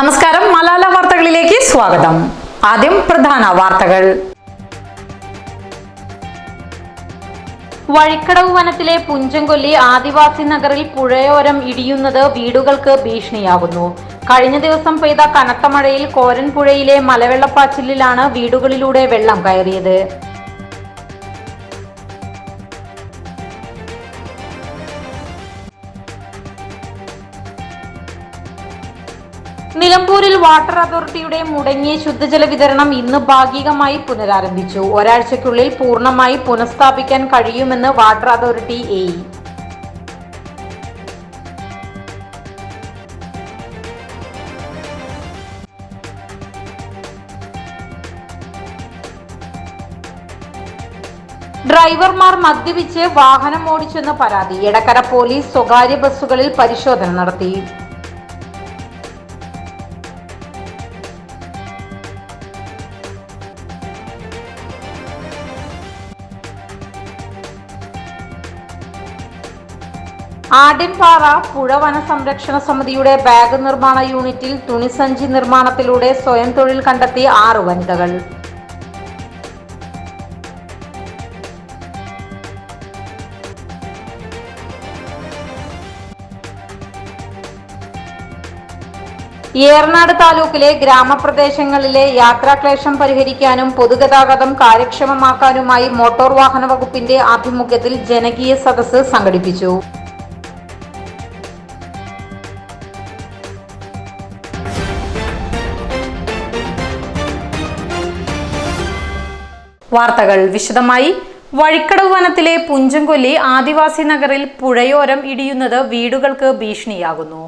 നമസ്കാരം. മലാല വാർത്തകളിലേക്ക് സ്വാഗതം. ആദ്യം പ്രധാന വാർത്തകൾ. വഴിക്കടവ് വനത്തിലെ പുഞ്ചംകൊല്ലി ആദിവാസി നഗറിൽ പുഴയോരം ഇടിയുന്നത് വീടുകൾക്ക് ഭീഷണിയാകുന്നു കഴിഞ്ഞ ദിവസം പെയ്ത കനത്ത മഴയിൽ കോരൻപുഴയിലെ മലവെള്ളപ്പാച്ചിലിലാണ് വീടുകളിലൂടെ വെള്ളം കയറിയത്. നിലമ്പൂരിൽ വാട്ടർ അതോറിറ്റിയുടെ മുടങ്ങിയ ശുദ്ധജല വിതരണം ഇന്ന് ഭാഗികമായി പുനരാരംഭിച്ചു. ഒരാഴ്ചയ്ക്കുള്ളിൽ പൂർണമായി പുനഃസ്ഥാപിക്കാൻ കഴിയുമെന്ന് വാട്ടർ അതോറിറ്റി എ ഡ്രൈവർമാർ മദ്യപിച്ച് വാഹനം ഓടിച്ചെന്ന് പരാതി. എടക്കര പോലീസ് സ്വകാര്യ ബസ്സുകളിൽ പരിശോധന നടത്തി. ആടിൻപാറ പുഴ വനസംരക്ഷണ സമിതിയുടെ ബാഗ് നിർമ്മാണ യൂണിറ്റിൽ തുണിസഞ്ചി നിർമ്മാണത്തിലൂടെ സ്വയം തൊഴിൽ കണ്ടെത്തി ആറ് വനിതകൾ. ഏറനാട് താലൂക്കിലെ ഗ്രാമപ്രദേശങ്ങളിലെ യാത്രാക്ലേശം പരിഹരിക്കാനും പൊതുഗതാഗതം കാര്യക്ഷമമാക്കാനുമായി മോട്ടോർ വാഹന വകുപ്പിന്റെ ആഭിമുഖ്യത്തിൽ ജനകീയ സദസ്സ് സംഘടിപ്പിച്ചു. വാർത്തകൾ വിശദമായി. വഴിക്കടവ് വനത്തിലെ പുഞ്ചംകൊല്ലി ആദിവാസി നഗറിൽ പുഴയോരം ഇടിയുന്നത് വീടുകൾക്ക് ഭീഷണിയാകുന്നു.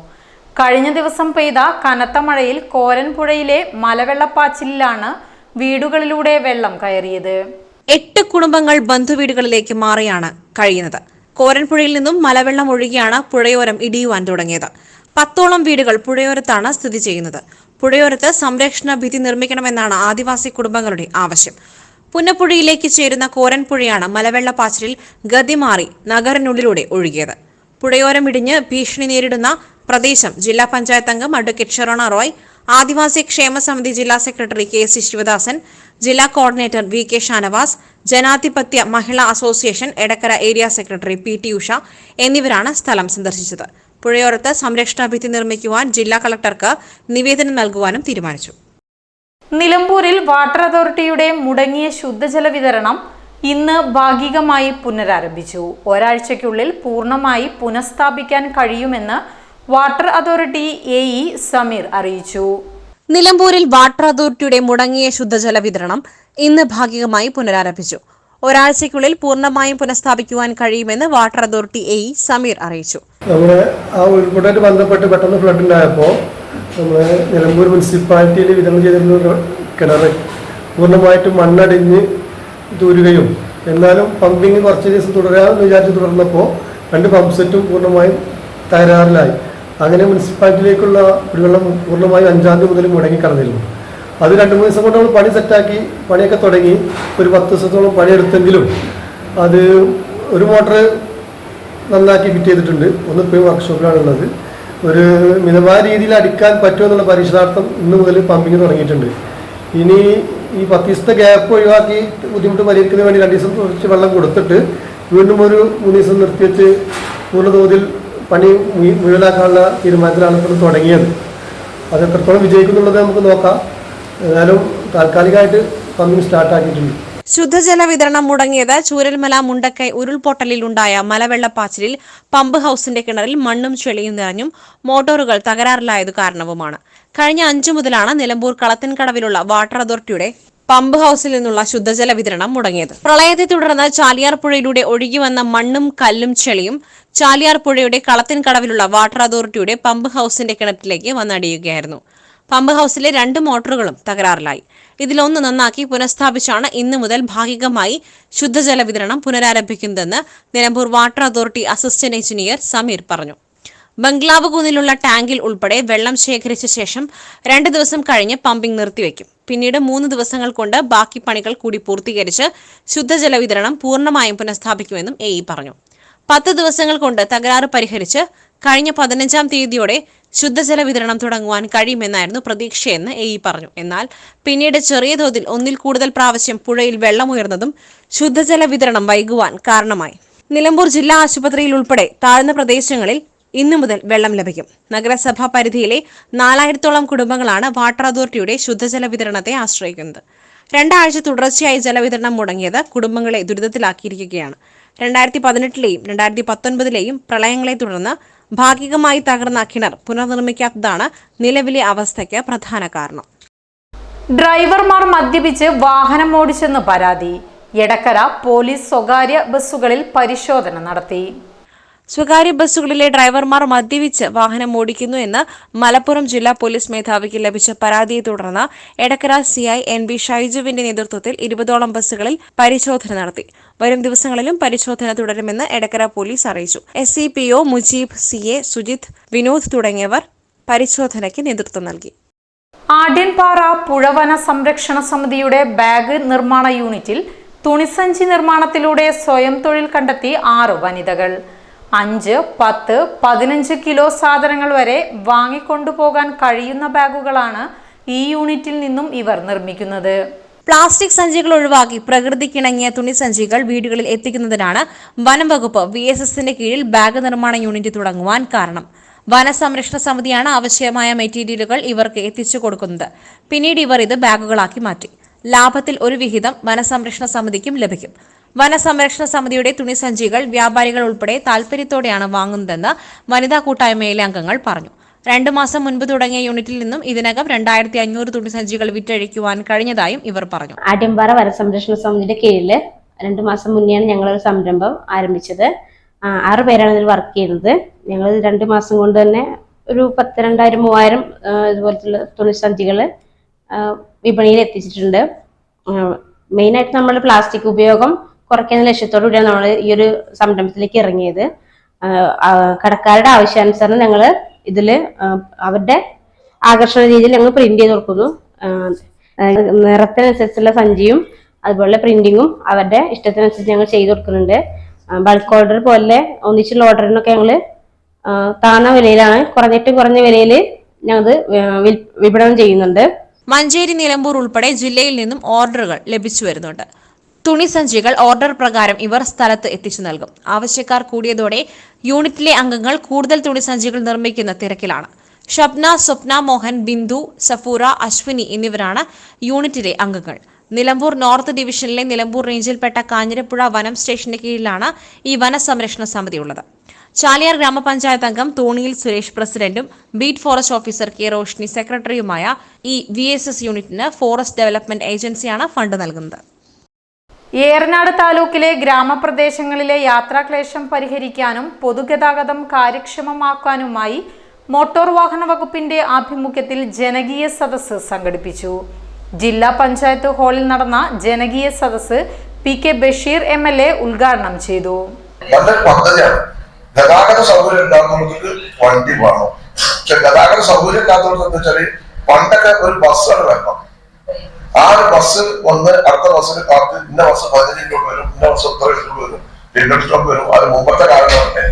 കഴിഞ്ഞ ദിവസം പെയ്ത കനത്ത മഴയിൽ കോരൻപുഴയിലെ മലവെള്ളപ്പാച്ചിലാണ് വീടുകളിലൂടെ വെള്ളം കയറിയത്. എട്ട് കുടുംബങ്ങൾ ബന്ധുവീടുകളിലേക്ക് മാറിയാണ് കഴിയുന്നത്. കോരൻപുഴയിൽ നിന്നും മലവെള്ളം ഒഴുകിയാണ് പുഴയോരം ഇടിയുവാൻ തുടങ്ങിയത്. പത്തോളം വീടുകൾ പുഴയോരത്താണ് സ്ഥിതി ചെയ്യുന്നത്. പുഴയോരത്ത് സംരക്ഷണ ഭിത്തി നിർമ്മിക്കണമെന്നാണ് ആദിവാസി കുടുംബങ്ങളുടെ ആവശ്യം. പുന്നപ്പുഴയിലേക്ക് ചേരുന്ന കോരൻപുഴയാണ് മലവെള്ളപ്പാച്ചിലിൽ ഗതിമാറി നഗറിനുള്ളിലൂടെ ഒഴുകിയത്. പുഴയോരം ഇടിഞ്ഞ് ഭീഷണി നേരിടുന്ന പ്രദേശം ജില്ലാ പഞ്ചായത്ത് അംഗം അഡ്വക്കേറ്റ് ഷെറോണ റോയ് ആദിവാസി ക്ഷേമ സമിതി ജില്ലാ സെക്രട്ടറി കെ സി ശിവദാസൻ ജില്ലാ coordinator V K Shanavas Janadhipathya Mahila association Edakkara area secretary P T Usha എന്നിവരാണ് സ്ഥലം സന്ദർശിച്ചത്. പുഴയോരത്ത് സംരക്ഷണ ഭിത്തി നിർമ്മിക്കുവാൻ ജില്ലാ കളക്ടർക്ക് നിവേദനം നൽകുവാനും തീരുമാനിച്ചു. നിലമ്പൂരിൽ വാട്ടർ അതോറിറ്റിയുടെ മുടങ്ങിയ ശുദ്ധജല വിതരണം ഇന്ന് ഭാഗികമായി പുനരാരംഭിച്ചു. ഒരാഴ്ചയ്ക്കുള്ളിൽ പൂർണമായി പുനഃസ്ഥാപിക്കാൻ കഴിയുമെന്ന് water authority A E Sameer അറിയിച്ചു. നിലമ്പൂരിൽ വാട്ടർ അതോറിറ്റിയുടെ മുടങ്ങിയ ശുദ്ധജല വിതരണം ഇന്ന് ഭാഗികമായി പുനരാരംഭിച്ചു. ഒരാഴ്ചയ്ക്കുള്ളിൽ പൂർണമായും പുനഃസ്ഥാപിക്കുവാൻ കഴിയുമെന്ന് water authority A E Sameer അറിയിച്ചു. നമ്മുടെ ആ ഉരുൾപൊട്ടായിട്ട് ബന്ധപ്പെട്ട് പെട്ടെന്ന് ഫ്ലഡ് ഉണ്ടായപ്പോൾ നമ്മൾ നിലമ്പൂർ മുനിസിപ്പാലിറ്റിയിൽ വിതരണം ചെയ്തിരുന്ന കിണർ പൂർണമായിട്ടും മണ്ണടിഞ്ഞ് തൂരുകയും എന്നാലും പമ്പിങ് കുറച്ച് ദിവസം തുടരാമെന്ന് വിചാരിച്ച് തുടർന്നപ്പോൾ രണ്ട് പമ്പ് സെറ്റും പൂർണമായും തകരാറിലായി. അങ്ങനെ മുനിസിപ്പാലിറ്റിയിലേക്കുള്ള കുടിവെള്ളം പൂർണമായും അഞ്ചാം തീയതി മുതൽ മുടങ്ങിക്കടന്നിരുന്നു അത് രണ്ട് മൂന്ന് ദിവസം കൊണ്ട് നമ്മൾ പണി സെറ്റാക്കി പണിയൊക്കെ തുടങ്ങി. ഒരു പത്ത് ദിവസത്തോളം പണിയെടുത്തെങ്കിലും അത് ഒരു മോട്ടർ നന്നാക്കി ഫിറ്റ് ചെയ്തിട്ടുണ്ട്. ഒന്ന് ഇപ്പോൾ വർക്ക്ഷോപ്പിലാണുള്ളത് ഒരു മിതമായ രീതിയിൽ അടിക്കാൻ പറ്റുമോ എന്നുള്ള പരീക്ഷണാർത്ഥം ഇന്ന് മുതൽ പമ്പിങ് തുടങ്ങിയിട്ടുണ്ട്. ഇനി ഈ പത്ത് ദിവസത്തെ ഗ്യാപ്പ് ഒഴിവാക്കി ബുദ്ധിമുട്ട് പരിഹരിക്കുന്നതിന് വേണ്ടി രണ്ട് ദിവസം കുറച്ച് വെള്ളം കൊടുത്തിട്ട് വീണ്ടും ഒരു മൂന്ന് ദിവസം നിർത്തിവെച്ച് പൂർണതോതിൽ പണി മുഴു- മുഴുവനാക്കാനുള്ള തീരുമാനത്തിലാണ് ഇപ്പോൾ തുടങ്ങിയത്. അത് എത്രത്തോളം വിജയിക്കുന്നുള്ളത് നമുക്ക് നോക്കാം. ഏതായാലും താൽക്കാലികമായിട്ട് പമ്പിങ് സ്റ്റാർട്ടാക്കിയിട്ടുണ്ട് ശുദ്ധജല വിതരണം മുടങ്ങിയത് ചൂരൽമല മുണ്ടക്കൈ ഉരുൾപൊട്ടലിലുണ്ടായ മലവെള്ളപ്പാച്ചിലിൽ പമ്പ് ഹൌസിന്റെ കിണറിൽ മണ്ണും ചെളിയും നിറഞ്ഞും മോട്ടോറുകൾ തകരാറിലായത് കാരണവുമാണ്. കഴിഞ്ഞ അഞ്ചു മുതലാണ് നിലമ്പൂർ കളത്തിൻകടവിലുള്ള വാട്ടർ അതോറിറ്റിയുടെ പമ്പ് ഹൌസിൽ നിന്നുള്ള ശുദ്ധജല വിതരണം മുടങ്ങിയത്. പ്രളയത്തെ തുടർന്ന് ചാലിയാർ പുഴയിലൂടെ ഒഴുകി വന്ന മണ്ണും കല്ലും ചെളിയും ചാലിയാർ പുഴയുടെ കളത്തിൻകടവിലുള്ള വാട്ടർ അതോറിറ്റിയുടെ പമ്പ് ഹൌസിന്റെ കിണറ്റിലേക്ക് വന്നടിയുകയായിരുന്നു. പമ്പ് ഹൌസിലെ രണ്ട് മോട്ടോറുകളും തകരാറിലായി. ഇതിലൊന്ന് നന്നാക്കി പുനഃസ്ഥാപിച്ചാണ് ഇന്നു മുതൽ ഭാഗികമായി ശുദ്ധജല വിതരണം പുനരാരംഭിക്കുന്നതെന്ന് Nilambur water authority assistant engineer Sameer പറഞ്ഞു. ബംഗ്ലാവ് കുന്നിലുള്ള ടാങ്കിൽ ഉൾപ്പെടെ വെള്ളം ശേഖരിച്ച ശേഷം രണ്ട് ദിവസം കഴിഞ്ഞ് പമ്പിംഗ് നിർത്തിവെക്കും. പിന്നീട് മൂന്ന് ദിവസങ്ങൾ കൊണ്ട് ബാക്കി പണികൾ കൂടി പൂർത്തീകരിച്ച് ശുദ്ധജല വിതരണം പൂർണമായും പുനഃസ്ഥാപിക്കുമെന്നും എ പറഞ്ഞു. പത്ത് ദിവസങ്ങൾ കൊണ്ട് തകരാറ് പരിഹരിച്ച് കഴിഞ്ഞ പതിനഞ്ചാം തീയതിയോടെ ശുദ്ധജല വിതരണം തുടങ്ങുവാൻ കഴിയുമെന്നായിരുന്നു പ്രതീക്ഷയെന്ന് എ ഇ പറഞ്ഞു. എന്നാൽ പിന്നീട് ചെറിയ തോതിൽ ഒന്നിൽ കൂടുതൽ പ്രാവശ്യം പുഴയിൽ വെള്ളമുയർന്നതും ശുദ്ധജല വിതരണം വൈകുവാൻ കാരണമായി. നിലമ്പൂർ ജില്ലാ ആശുപത്രിയിൽ ഉൾപ്പെടെ താഴ്ന്ന പ്രദേശങ്ങളിൽ ഇന്നു മുതൽ വെള്ളം ലഭിക്കും. നഗരസഭാ പരിധിയിലെ നാലായിരത്തോളം കുടുംബങ്ങളാണ് വാട്ടർ അതോറിറ്റിയുടെ ശുദ്ധജല വിതരണത്തെ ആശ്രയിക്കുന്നത്. രണ്ടാഴ്ച തുടർച്ചയായി ജലവിതരണം മുടങ്ങിയത് കുടുംബങ്ങളെ ദുരിതത്തിലാക്കിയിരിക്കുകയാണ്. രണ്ടായിരത്തി പതിനെട്ടിലെയും രണ്ടായിരത്തി പത്തൊൻപതിലെയും പ്രളയങ്ങളെ തുടർന്ന് ഭാഗികമായി തകർന്ന കിണർ പുനർനിർമ്മിക്കാത്തതാണ് നിലവിലെ അവസ്ഥയ്ക്ക് പ്രധാന കാരണം. ഡ്രൈവർമാർ മദ്യപിച്ച് വാഹനം ഓടിച്ചെന്ന് പരാതി. എടക്കര പോലീസ് സ്വകാര്യ ബസ്സുകളിൽ പരിശോധന നടത്തി. സ്വകാര്യ ബസ്സുകളിലെ ഡ്രൈവർമാർ മദ്യപിച്ച് വാഹനം ഓടിക്കുന്നു എന്ന് മലപ്പുറം ജില്ലാ പോലീസ് മേധാവിക്ക് ലഭിച്ച പരാതിയെ തുടർന്ന് എടക്കര സിഐ എൻ ബി ഷൈജുവിന്റെ നേതൃത്വത്തിൽ ഇരുപതോളം ബസ്സുകളിൽ പരിശോധന നടത്തി. വരും ദിവസങ്ങളിലും പരിശോധന തുടരുമെന്ന് എടക്കര പോലീസ് അറിയിച്ചു. S C P O Mujeeb C A Sujith Vinod തുടങ്ങിയവർ പരിശോധനയ്ക്ക് നേതൃത്വം നൽകി. ആഢ്യൻപാറ പുഴവന സംരക്ഷണ സമിതിയുടെ ബാഗ് നിർമ്മാണ യൂണിറ്റിൽ തുണിസഞ്ചി നിർമ്മാണത്തിലൂടെ സ്വയം തൊഴിൽ കണ്ടെത്തി ആറ് വനിതകൾ. അഞ്ച് പത്ത് പതിനഞ്ച് കിലോ സാധനങ്ങൾ വരെ വാങ്ങിക്കൊണ്ടുപോകാൻ കഴിയുന്ന ബാഗുകളാണ് ഈ യൂണിറ്റിൽ നിന്നും ഇവർ നിർമ്മിക്കുന്നത്. പ്ലാസ്റ്റിക് സഞ്ചികൾ ഒഴിവാക്കി പ്രകൃതിക്കിണങ്ങിയ തുണിസഞ്ചികൾ വീടുകളിൽ എത്തിക്കുന്നതിനാണ് വനം വകുപ്പ് വി എസ് എസിന്റെ കീഴിൽ ബാഗ് നിർമ്മാണ യൂണിറ്റ് തുടങ്ങുവാൻ കാരണം. വനസംരക്ഷണ സമിതിയാണ് ആവശ്യമായ മെറ്റീരിയലുകൾ ഇവർക്ക് എത്തിച്ചു കൊടുക്കുന്നത്. പിന്നീട് ഇവർ ഇത് ബാഗുകളാക്കി മാറ്റി. ലാഭത്തിൽ ഒരു വിഹിതം വനസംരക്ഷണ സമിതിക്കും ലഭിക്കും. വനസംരക്ഷണ സമിതിയുടെ തുണിസഞ്ചികൾ വ്യാപാരികൾ ഉൾപ്പെടെ താൽപര്യത്തോടെയാണ് വാങ്ങുന്നതെന്ന് വനിതാ കൂട്ടായ്മയിലെ അംഗങ്ങൾ പറഞ്ഞു. രണ്ടു മാസം മുൻപ് തുടങ്ങിയ യൂണിറ്റിൽ നിന്നും ഇതിനകം രണ്ടായിരത്തി അഞ്ഞൂറ് തുണിസഞ്ചികൾ വിറ്റഴിക്കുവാൻ കഴിഞ്ഞതായും ഇവർ പറഞ്ഞു. ആട്യമ്പാറ വനസംരക്ഷണ സമിതിയുടെ കീഴിൽ രണ്ടു മാസം മുന്നെയാണ് ഞങ്ങൾ ഒരു സംരംഭം ആരംഭിച്ചത്. ആറ് പേരാണ് ഇതിൽ വർക്ക് ചെയ്യുന്നത്. ഞങ്ങൾ രണ്ട് മാസം കൊണ്ട് തന്നെ ഒരു പത്ത് രണ്ടായിരം മൂവായിരം ഇതുപോലത്തുള്ള തുണിസഞ്ചികൾ വിപണിയിൽ എത്തിച്ചിട്ടുണ്ട്. മെയിനായിട്ട് നമ്മൾ പ്ലാസ്റ്റിക് ഉപയോഗം കുറയ്ക്കുന്ന ലക്ഷ്യത്തോടു കൂടിയാണ് നമ്മൾ ഈ ഒരു സംരംഭത്തിലേക്ക് ഇറങ്ങിയത്. കടക്കാരുടെ ആവശ്യാനുസരണം ഞങ്ങൾ ഇതിൽ അവരുടെ ആകർഷണ രീതിയിൽ ഞങ്ങൾ പ്രിന്റ് ചെയ്ത് കൊടുക്കുന്നു. നിറത്തിനനുസരിച്ചുള്ള സഞ്ചിയും അതുപോലെ പ്രിന്റിങ്ങും അവരുടെ ഇഷ്ടത്തിനനുസരിച്ച് ഞങ്ങൾ ചെയ്ത് കൊടുക്കുന്നുണ്ട്. ബൾക്ക് ഓർഡർ പോലെ ഒന്നിച്ചുള്ള ഓർഡറിനൊക്കെ ഞങ്ങൾ താണ വിലയിലാണ് കുറഞ്ഞിട്ട് കുറഞ്ഞ വിലയിൽ ഞങ്ങൾ വിപണനം ചെയ്യുന്നുണ്ട്. മഞ്ചേരി നിലമ്പൂർ ഉൾപ്പെടെ ജില്ലയിൽ നിന്നും ഓർഡറുകൾ ലഭിച്ചു വരുന്നുണ്ട്. തുണിസഞ്ചികൾ ഓർഡർ പ്രകാരം ഇവർ സ്ഥലത്ത് എത്തിച്ചു നൽകും. ആവശ്യക്കാർ കൂടിയതോടെ യൂണിറ്റിലെ അംഗങ്ങൾ കൂടുതൽ തുണിസഞ്ചികൾ നിർമ്മിക്കുന്ന തിരക്കിലാണ്. ഷബ്ന സ്വപ്ന മോഹൻ ബിന്ദു സഫൂറ അശ്വിനി എന്നിവരാണ് യൂണിറ്റിലെ അംഗങ്ങൾ. നിലമ്പൂർ നോർത്ത് ഡിവിഷനിലെ നിലമ്പൂർ റേഞ്ചിൽപ്പെട്ട കാഞ്ഞിരപ്പുഴ വനം സ്റ്റേഷന് കീഴിലാണ് ഈ വനസംരക്ഷണ സമിതി ഉള്ളത്. ചാലിയാർ ഗ്രാമപഞ്ചായത്ത് അംഗം തോണിയിൽ സുരേഷ് പ്രസിഡന്റും beat forest officer K Roshni സെക്രട്ടറിയുമായ ഈ വി യൂണിറ്റിന് ഫോറസ്റ്റ് ഡെവലപ്മെന്റ് ഏജൻസിയാണ് ഫണ്ട് നൽകുന്നത്. ഏറനാട് താലൂക്കിലെ ഗ്രാമപ്രദേശങ്ങളിലെ യാത്രാക്ലേശം പരിഹരിക്കാനും പൊതുഗതാഗതം കാര്യക്ഷമമാക്കാനുമായി മോട്ടോർ വാഹന വകുപ്പിന്റെ ആഭിമുഖ്യത്തിൽ ജനകീയ സദസ്സ് സംഘടിപ്പിച്ചു. ജില്ലാ പഞ്ചായത്ത് ഹാളിൽ നടന്ന ജനകീയ സദസ്സ് P K Basheer M L A ഉദ്ഘാടനം ചെയ്തു. ഗതാഗത സൗകര്യം വേണം. ഗതാഗത സൗകര്യം പണ്ടൊക്കെ ഒരു ബസ്സാണ് വരണം ആ ഒരു ബസ് വന്ന് അടുത്ത ബസ്സിന് കാത്ത് ഇന്ന ബസ് പതിനഞ്ച് രൂപ വരും ഇന്ന ബസ് ഇത്ര രൂപ വരും ഇരുന്നൂറ്റി രൂപ വരും. അത് മുമ്പത്തെ കാലങ്ങളൊക്കെ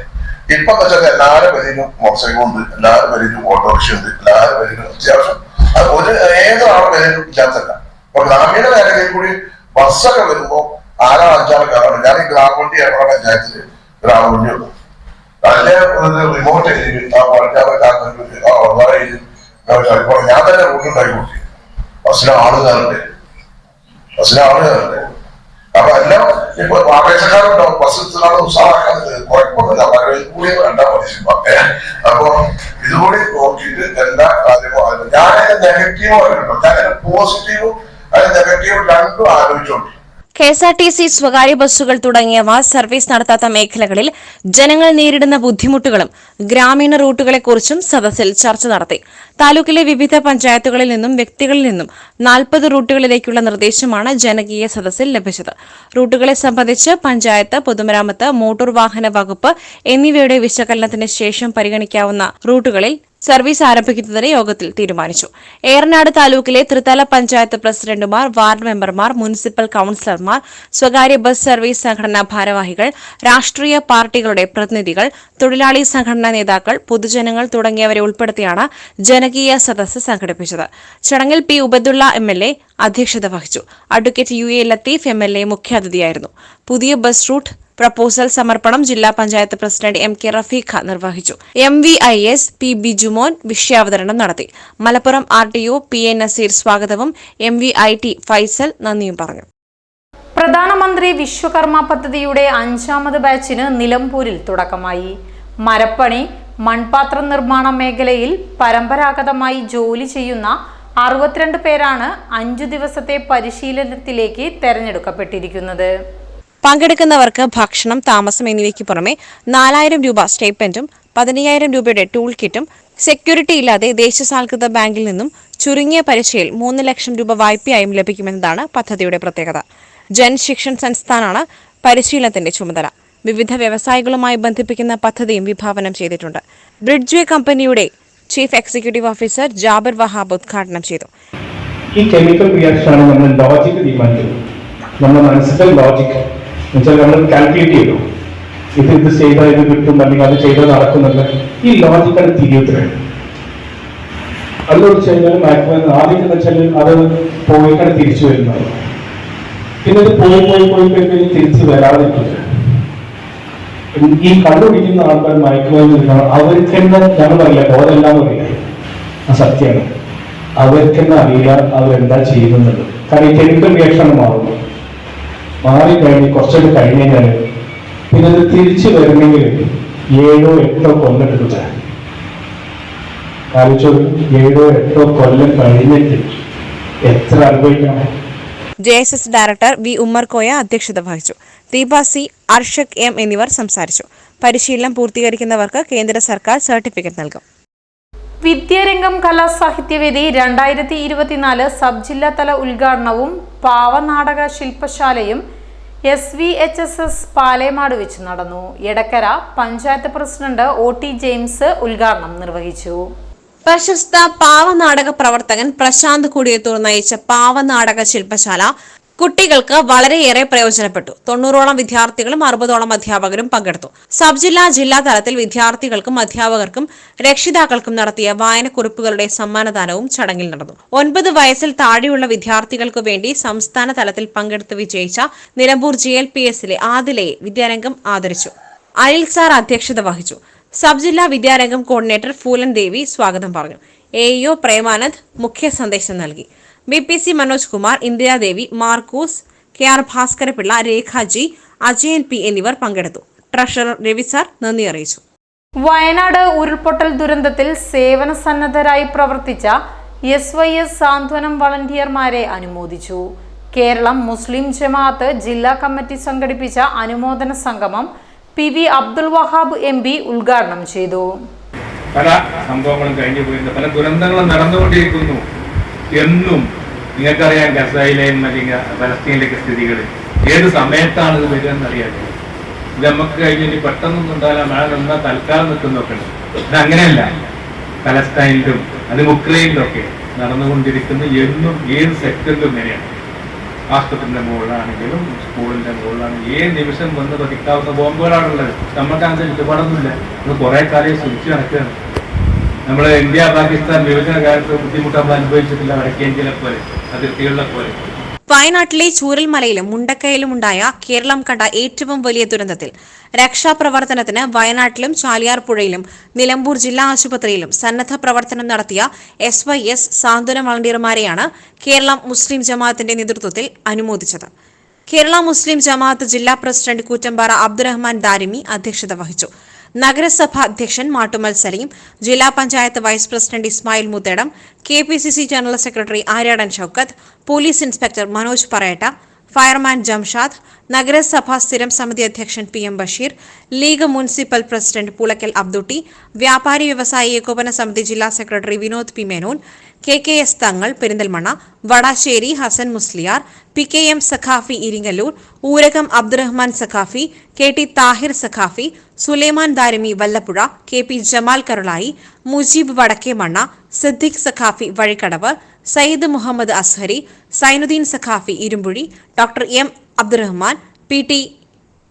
ഇപ്പൊ എന്ന് വെച്ചാൽ എല്ലാവരും വരിയിലും മോട്ടോർ സൈക്കിൾ ഉണ്ട് എല്ലാവരും വരിയിലും ഓട്ടോറിക്ഷ ഉണ്ട് എല്ലാവരും വരിയിലും അത്യാവശ്യം. അത് ഒരു ഏതൊരാളും വരിയിലും ഇല്ലാത്തല്ല അപ്പൊ ഗ്രാമീണ മേഖലയിൽ കൂടി ബസ്സൊക്കെ വരുമ്പോ ആരോ അഞ്ചാറ് കാരണം ഞാൻ ഈ ഗ്രാമവണ്ടി ഏറെ പഞ്ചായത്തിൽ ഗ്രാമവണ്ടി ഉണ്ട് അതിന്റെ റിമോട്ട് എഴുതി ആ ഏരിയയിൽ ഞാൻ തന്നെ റൂട്ടുണ്ടായി കൊടുത്തി ബസ്സിലെ ആളുകാരുണ്ട് ബസ്സിലെ ആളുകാരുണ്ട് അപ്പൊ എല്ലാം ഇപ്പൊ ആവേശക്കാരുണ്ടാവും ബസ് ഇത്ര ഉത്സാഹമാക്കാൻ കുഴപ്പമൊന്നുമില്ല. വരവിൽ കൂടി വേണ്ട മതി അപ്പൊ ഇതുകൂടി നോക്കിയിട്ട് എല്ലാ കാര്യവും ഞാൻ നെഗറ്റീവ് ആയിട്ടുണ്ടോ. ഞാൻ പോസിറ്റീവും അതിന് നെഗറ്റീവും രണ്ടും ആലോചിച്ചോണ്ട് K S R T C സ്വകാര്യ ബസ്സുകൾ തുടങ്ങിയവ സർവീസ് നടത്താത്ത മേഖലകളിൽ ജനങ്ങൾ നേരിടുന്ന ബുദ്ധിമുട്ടുകളും ഗ്രാമീണ റൂട്ടുകളെക്കുറിച്ചും സദസ്സിൽ ചർച്ച നടത്തി. താലൂക്കിലെ വിവിധ പഞ്ചായത്തുകളിൽ നിന്നും വ്യക്തികളിൽ നിന്നും നാൽപ്പത് റൂട്ടുകളിലേക്കുള്ള നിർദ്ദേശമാണ് ജനകീയ സദസ്സിൽ ലഭിച്ചത്. റൂട്ടുകളെ സംബന്ധിച്ച് പഞ്ചായത്ത് പൊതുമരാമത്ത് മോട്ടോർ വാഹന വകുപ്പ് എന്നിവയുടെ വിശകലനത്തിന് ശേഷം പരിഗണിക്കാവുന്ന റൂട്ടുകളിൽ സർവീസ് ആരംഭിക്കുന്നതിന് യോഗത്തിൽ തീരുമാനിച്ചു. ഏറനാട് താലൂക്കിലെ ത്രിതല പഞ്ചായത്ത് പ്രസിഡന്റുമാർ വാർഡ് മെമ്പർമാർ മുനിസിപ്പൽ കൌൺസിലർമാർ സ്വകാര്യ ബസ് സർവീസ് സംഘടനാ ഭാരവാഹികൾ രാഷ്ട്രീയ പാർട്ടികളുടെ പ്രതിനിധികൾ തൊഴിലാളി സംഘടനാ നേതാക്കൾ പൊതുജനങ്ങൾ തുടങ്ങിയവരെ ഉൾപ്പെടുത്തിയാണ് ജനകീയ സദസ്സ് സംഘടിപ്പിച്ചത്. ചടങ്ങിൽ പി ഉബദുള്ള എം അധ്യക്ഷത വഹിച്ചു. Advocate U A Latheef M L A മുഖ്യാതിഥിയായിരുന്നു. പുതിയ ബസ് റൂട്ട് പ്രപ്പോസൽ സമർപ്പണം ജില്ലാ panchayat president M K Rafeeqa നിർവഹിച്ചു. M V I S P B Jumon വിഷയാവതരണം നടത്തി. Malappuram R T O P A Naseer സ്വാഗതവും M V I T Faisal നന്ദിയും പറഞ്ഞു. പ്രധാനമന്ത്രി വിശ്വകർമ്മ പദ്ധതിയുടെ അഞ്ചാമത് ബാച്ചിന് നിലമ്പൂരിൽ തുടക്കമായി. മരപ്പണി മൺപാത്ര നിർമ്മാണ മേഖലയിൽ പരമ്പരാഗതമായി ജോലി ചെയ്യുന്ന അറുപത്തിരണ്ട് പേരാണ് അഞ്ചു ദിവസത്തെ പരിശീലനത്തിലേക്ക് തെരഞ്ഞെടുക്കപ്പെട്ടിരിക്കുന്നത്. പങ്കെടുക്കുന്നവർക്ക് ഭക്ഷണം താമസം എന്നിവയ്ക്ക് പുറമെ നാലായിരം രൂപ സ്റ്റേപ്പന്റും പതിനയ്യായിരം രൂപയുടെ ടൂൾ കിറ്റും സെക്യൂരിറ്റി ഇല്ലാതെ ദേശസാൽകൃത ബാങ്കിൽ നിന്നും ചുരുങ്ങിയ പലിശയിൽ മൂന്ന് ലക്ഷം രൂപ വായ്പയായും ലഭിക്കുമെന്നതാണ് പദ്ധതിയുടെ പ്രത്യേകത. ജൻശിക്ഷൻ സംസ്ഥാനാണ് പരിശീലനത്തിന്റെ ചുമതല. വിവിധ വ്യവസായികളുമായി ബന്ധിപ്പിക്കുന്ന പദ്ധതിയും വിഭാവനം ചെയ്തിട്ടുണ്ട്. ബ്രിഡ്ജ്വേ കമ്പനിയുടെ chief executive officer Jabir Wahab ഉദ്ഘാടനം ചെയ്തു. ഈ കെമിക്കൽ റിയാക്ഷനാണ് നമ്മൾ ലോജിക്ക് തീരുമാനിക്കുന്നത് നമ്മുടെ മനസ്സിലെ ലോജിക്ക് എന്നുവെച്ചാൽ നമ്മൾ കാൽക്കുലേറ്റ് ചെയ്തു. ഇത് ഇത് ചെയ്താൽ ഇത് കിട്ടും അല്ലെങ്കിൽ അത് ചെയ്താൽ നടക്കുന്നില്ല ഈ ലോജിക്കൽ തിരിയുത്തരം അതുകൊണ്ട് വെച്ച് കഴിഞ്ഞാൽ മാക്സിമം ആദ്യം എന്ന് വെച്ചാൽ അത് പോയിക്കാണ് തിരിച്ചു വരുന്നത്. പിന്നെ പോയി പോയി പോയി പോയി തിരിച്ച് വരാതിരിക്കില്ല. ഈ കണ്ടുപിടിക്കുന്ന ആൾക്കാർ മയക്കുമരുന്ന് അവർക്ക് തന്നെ ഞങ്ങൾ പറയില്ല ബോധമില്ല എന്ന് ആ സത്യമാണ്. അവർക്ക് തന്നെ അറിയില്ല അവരെന്താ ചെയ്യുന്നത്. കാരണം ഈ കെമിക്കൽ റിയാക്ഷൻ മാറുന്നു മാറി കഴിഞ്ഞ് കുറച്ചൊക്കെ കഴിഞ്ഞ് കഴിഞ്ഞാൽ പിന്നെ അത് തിരിച്ചു വരണമെങ്കിൽ ഏഴോ എട്ടോ കൊല്ലം ഏഴോ എട്ടോ കൊല്ലം കഴിഞ്ഞിട്ട് എത്ര അനുഭവിക്കണം. J S S director V Ummerkoya അധ്യക്ഷത വഹിച്ചു. ദീപ സി അർഷക് എം എന്നിവർ സംസാരിച്ചു. പരിശീലനം പൂർത്തീകരിക്കുന്നവർക്ക് കേന്ദ്ര സർക്കാർ സർട്ടിഫിക്കറ്റ് നൽകും. വിദ്യാരംഗം കലാസാഹിത്യവേദി രണ്ടായിരത്തി ഇരുപത്തിനാല് സബ് ജില്ലാതല ഉദ്ഘാടനവും പാവനാടക ശില്പശാലയും S V H S S Palemad വെച്ച് നടന്നു. Edakkara panchayat president O T James ഉദ്ഘാടനം നിർവഹിച്ചു. പ്രശസ്ത പാവനാടക പ്രവർത്തകൻ പ്രശാന്ത് കൊടിയത്തൂർ നയിച്ച പാവനാടക ശില്പശാല കുട്ടികൾക്ക് വളരെയേറെ പ്രയോജനപ്പെട്ടു. തൊണ്ണൂറോളം വിദ്യാർത്ഥികളും അറുപതോളം അധ്യാപകരും പങ്കെടുത്തു. സബ് ജില്ലാ ജില്ലാ തലത്തിൽ വിദ്യാർത്ഥികൾക്കും അധ്യാപകർക്കും രക്ഷിതാക്കൾക്കും നടത്തിയ വായനക്കുറിപ്പുകളുടെ സമ്മാനദാനവും ചടങ്ങിൽ നടന്നു. ഒൻപത് വയസ്സിൽ താഴെയുള്ള വിദ്യാർത്ഥികൾക്കു വേണ്ടി സംസ്ഥാന തലത്തിൽ പങ്കെടുത്ത് വിജയിച്ച നിലമ്പൂർ ജി എൽ പി എസിലെ ആദിലയെ വിദ്യാരംഗം ആദരിച്ചു. അനിൽ സാർ അധ്യക്ഷത വഹിച്ചു. സബ് ജില്ലാ വിദ്യാരംഗം കോർഡിനേറ്റർ ഫൂലൻ ദേവി സ്വാഗതം പറഞ്ഞു. എ ഇഒ പ്രേമാനന്ദ് മുഖ്യ സന്ദേശം നൽകി. B P C Manoj Kumar Indiradevi Markose K R Bhaskarapillai Rekhaji Ajayan P എന്നിവർ പങ്കെടുത്തു. ട്രഷറർ രവി സാർ നന്ദി അറിയിച്ചു. വയനാട് ഉരുൾപൊട്ടൽ ദുരന്തത്തിൽ സേവന സന്നദ്ധരായി പ്രവർത്തിച്ച എസ് വൈ എസ് സാന്ത്വനം വളണ്ടിയർമാരെ അനുമോദിച്ചു. കേരളം മുസ്ലിം ജമാഅത്ത് ജില്ലാ കമ്മിറ്റി സംഘടിപ്പിച്ച അനുമോദന സംഗമം P V Abdul Wahab M P ഉദ്ഘാടനം ചെയ്തു. പല സംഭവങ്ങളും കഴിഞ്ഞു പോയിട്ടുണ്ട് പല ദുരന്തങ്ങളും നടന്നുകൊണ്ടിരിക്കുന്നു. എന്നും നിങ്ങൾക്കറിയാം ഗസയിലെയും അല്ലെങ്കിൽ പലസ്തീനിലേക്ക് സ്ഥിതികൾ ഏത് സമയത്താണ് ഇത് വരിക എന്നറിയാം ഇത് നമുക്ക് കഴിഞ്ഞിട്ട് പെട്ടെന്നൊന്നും ഉണ്ടാവില്ല. മഴ നിന്നാൽ തൽക്കാലം നിൽക്കുന്നൊക്കെ ഉണ്ട്. ഇത് അങ്ങനെയല്ല. പലസ്തീനിലും അത് ഉക്രൈനിലും ഒക്കെ നടന്നുകൊണ്ടിരിക്കുന്ന എന്നും ഏത് സെക്ടറിലും ഇങ്ങനെയാണ്. ആശുപത്രിന്റെ മുകളിലാണെങ്കിലും സ്കൂളിന്റെ മുകളിലാണെങ്കിലും ഏത് നിമിഷം വന്ന് പതിക്കാവുന്ന ബോംബുകളാണുള്ളത്. നമുക്ക് അങ്ങനെ ചുറ്റുപാടൊന്നുമില്ല. നമ്മൾ കുറെ കാലം സൂക്ഷിച്ചു നടക്കുകയാണ്. നമ്മൾ ഇന്ത്യ പാകിസ്ഥാൻ വിഭജന കാലത്ത് ബുദ്ധിമുട്ട് നമ്മൾ അനുഭവിച്ചിട്ടില്ല. വടക്കേന്ത്യയിലെ പോലെ അതിർത്തികളിലെ പോലെ. വയനാട്ടിലെ ചൂരൽമലയിലും മുണ്ടക്കയിലും ഉണ്ടായ കേരളം കണ്ട ഏറ്റവും വലിയ ദുരന്തത്തിൽ രക്ഷാപ്രവർത്തനത്തിന് വയനാട്ടിലും ചാലിയാർ പുഴയിലും നിലമ്പൂർ ജില്ലാ ആശുപത്രിയിലും സന്നദ്ധ പ്രവർത്തനം നടത്തിയ എസ് വൈ എസ് സാന്ത്വന വളണ്ടിയർമാരെയാണ് കേരളം മുസ്ലിം ജമാഅത്തിന്റെ നേതൃത്വത്തിൽ അനുമോദിച്ചത്. കേരള മുസ്ലിം ജമാഅത്ത് ജില്ലാ പ്രസിഡന്റ് കൂറ്റമ്പാറ അബ്ദുറഹ്മാൻ ദാരിമി അധ്യക്ഷത വഹിച്ചു. നഗരസഭ അധ്യക്ഷൻ മാട്ടുമൽ സലീം ജില്ലാ panchayat vice president Ismail Muthedam K general secretary Aryadan Shoukath police inspector Manoj Parayatta fireman Jamshad നഗരസഭാ സ്ഥിരം സമിതി അധ്യക്ഷൻ P M Basheer league municipal president Pulakkal Abdutty വ്യാപാരി വ്യവസായി ഏകോപന സമിതി ജില്ലാ secretary Vinod P Menon K K S Thangal Perinthalmanna Vadasseri Hasan Musliyar P K M Saqafi Iringallur Oorakam Abdurahman Saqafi K T Thahir Saqafi Sulaiman Darimi Vallapuzha K P Jamal Karulai Mujeeb Vadakkemanna Siddique Saqafi Vazhikkadavu Sayyid Muhammad Azhari Zainuddin Saqafi Irumbuzhi doctor M Abdurahman P T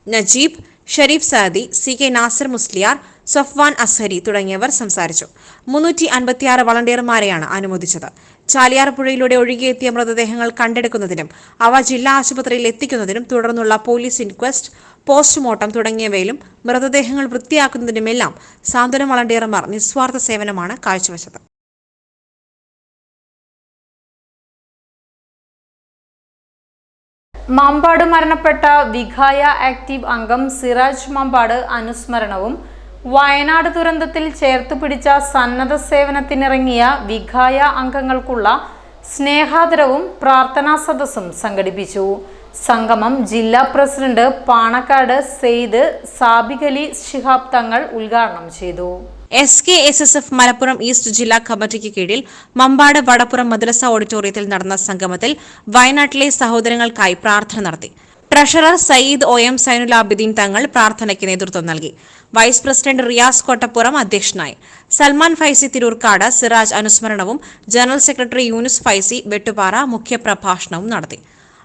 Najeeb Shareef Sadi C K Nasar Musliyar Safwan Azhari തുടങ്ങിയവർ സംസാരിച്ചു. മുന്നൂറ്റി അൻപത്തിയാറ് വളണ്ടിയർമാരെയാണ് അനുമോദിച്ചത്. ചാലിയാർ പുഴയിലൂടെ ഒഴുകിയെത്തിയ മൃതദേഹങ്ങൾ കണ്ടെടുക്കുന്നതിനും അവ ജില്ലാ ആശുപത്രിയിൽ എത്തിക്കുന്നതിനും തുടർന്നുള്ള police inquest postmortem തുടങ്ങിയവയിലും മൃതദേഹങ്ങൾ വൃത്തിയാക്കുന്നതിനുമെല്ലാം സാന്ത്വന വളണ്ടിയർമാർ നിസ്വാർത്ഥ സേവനമാണ് കാഴ്ചവെച്ചത്. മമ്പാട് മരണപ്പെട്ട വിഖായ ആക്റ്റീവ് അംഗം സിറാജ് മമ്പാട് അനുസ്മരണവും വയനാട് ദുരന്തത്തിൽ ചേർത്ത് പിടിച്ച സന്നദ്ധ സേവനത്തിനിറങ്ങിയ വിഖായ അംഗങ്ങൾക്കുള്ള സ്നേഹാദരവും പ്രാർത്ഥനാ സദസ്സും സംഘടിപ്പിച്ചു. സംഗമം ജില്ലാ പ്രസിഡന്റ് പാണക്കാട് സെയ്ദ് സാബിഖലി ശിഹാബ് തങ്ങൾ ഉദ്ഘാടനം ചെയ്തു. S K S S F Malappuram east ജില്ലാ കമ്മിറ്റിക്ക് കീഴിൽ മമ്പാട് വടപ്പുറം മദ്രസ ഓഡിറ്റോറിയത്തിൽ നടന്ന സംഗമത്തിൽ വയനാട്ടിലെ സഹോദരങ്ങൾക്കായി പ്രാർത്ഥന നടത്തി. Treasurer Sayyid O M Zainul Thangal പ്രാർത്ഥനയ്ക്ക് നേതൃത്വം നൽകി. വൈസ് പ്രസിഡന്റ് റിയാസ് കോട്ടപ്പുറം അധ്യക്ഷനായി. സൽമാൻ ഫൈസി തിരൂർക്കാട് സിറാജ് അനുസ്മരണവും ജനറൽ സെക്രട്ടറി യൂനുസ് ഫൈസി വെട്ടുപാറ മുഖ്യപ്രഭാഷണവും നടത്തി.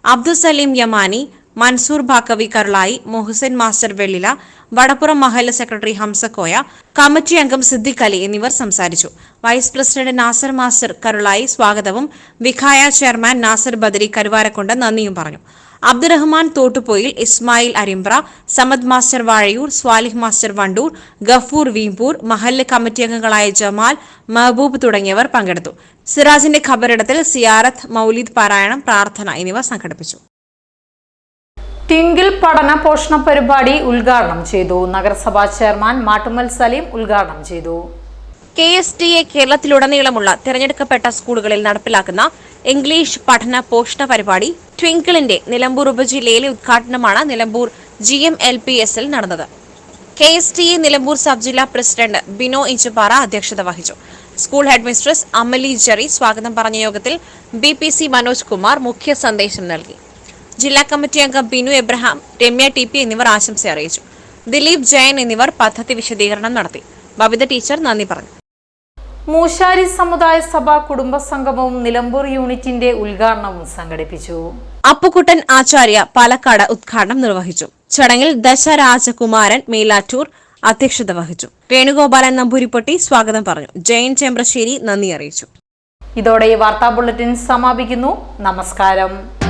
അബ്ദുൽ സലീം യമാനി മൻസൂർ ഭാക്കവി കരുളായി മൊഹസിൻ മാസ്റ്റർ വെള്ളില വടപ്പുറം മഹല്ല സെക്രട്ടറി ഹംസക്കോയ കമ്മിറ്റി അംഗം സിദ്ദിഖ് അലി എന്നിവർ സംസാരിച്ചു. Vice president Nasar master Karulai സ്വാഗതവും വിഖായ ചെയർമാൻ നാസർ ബദരി കരുവാരക്കൊണ്ട് നന്ദിയും പറഞ്ഞു. അബ്ദുറഹ്മാൻ തോട്ടുപോയിൽ ഇസ്മായിൽ അരിമ്പ്ര സമദ് മാസ്റ്റർ വാഴയൂർ സ്വാലിഹ് മാസ്റ്റർ വണ്ടൂർ ഗഫൂർ വീമ്പൂർ മഹല്ല് കമ്മിറ്റി അംഗങ്ങളായ ജമാൽ മെഹബൂബ് തുടങ്ങിയവർ പങ്കെടുത്തു. സിറാജിന്റെ ഖബറിടത്തിൽ സിയാറത്ത് മൌലീദ് പാരായണം പ്രാർത്ഥന എന്നിവ സംഘടിപ്പിച്ചു. ടിങ്കിൽ പഠന പോഷണ പരിപാടി ഉദ്ഘാടനം ചെയ്തു. നഗരസഭാ ചെയർമാൻ മാട്ടുമൽ സലീം ഉദ്ഘാടനം ചെയ്തു. കെ എസ് ടി എ കേരളത്തിലുടനീളമുള്ള തിരഞ്ഞെടുക്കപ്പെട്ട സ്കൂളുകളിൽ നടപ്പിലാക്കുന്ന ഇംഗ്ലീഷ് പഠന പോഷണ പരിപാടി ട്വിങ്കിളിന്റെ നിലമ്പൂർ ഉപജില്ലയിലെ ഉദ്ഘാടനമാണ് Nilambur G M L P എസിൽ നടന്നത്. K S T A Nilambur sub ജില്ലാ പ്രസിഡന്റ് ബിനോ ഇഞ്ചുപാറ അധ്യക്ഷത വഹിച്ചു. സ്കൂൾ ഹെഡ്മിസ്ട്രസ് അമലി ജെറി സ്വാഗതം പറഞ്ഞ യോഗത്തിൽ B P C Manoj Kumar മുഖ്യ സന്ദേശം നൽകി. ജില്ലാ കമ്മിറ്റി അംഗം Binu Abraham Ramya T P എന്നിവർ ആശംസ അറിയിച്ചു. ദിലീപ് ജയൻ എന്നിവർ പദ്ധതി വിശദീകരണം നടത്തി. ബബിത ടീച്ചർ നന്ദി പറഞ്ഞു. മൂശാരി സമുദായ സഭ കുടുംബ സംഗമവും നിലമ്പൂർ യൂണിറ്റിന്റെ ഉദ്ഘാടനവും സംഘടിപ്പിച്ചു. അപ്പുക്കുട്ടൻ ആചാര്യ പാലക്കാട് ഉദ്ഘാടനം നിർവഹിച്ചു. ചടങ്ങിൽ ദശരാജകുമാരൻ മേലാറ്റൂർ അധ്യക്ഷത വഹിച്ചു. വേണുഗോപാലൻ നമ്പൂരിപ്പൊട്ടി സ്വാഗതം പറഞ്ഞു. ജയൻ ചെമ്പ്രശ്ശേരി നന്ദി അറിയിച്ചു. ഇതോടെ ഈ വാർത്താ ബുള്ളറ്റിൻ സമാപിക്കുന്നു. നമസ്കാരം.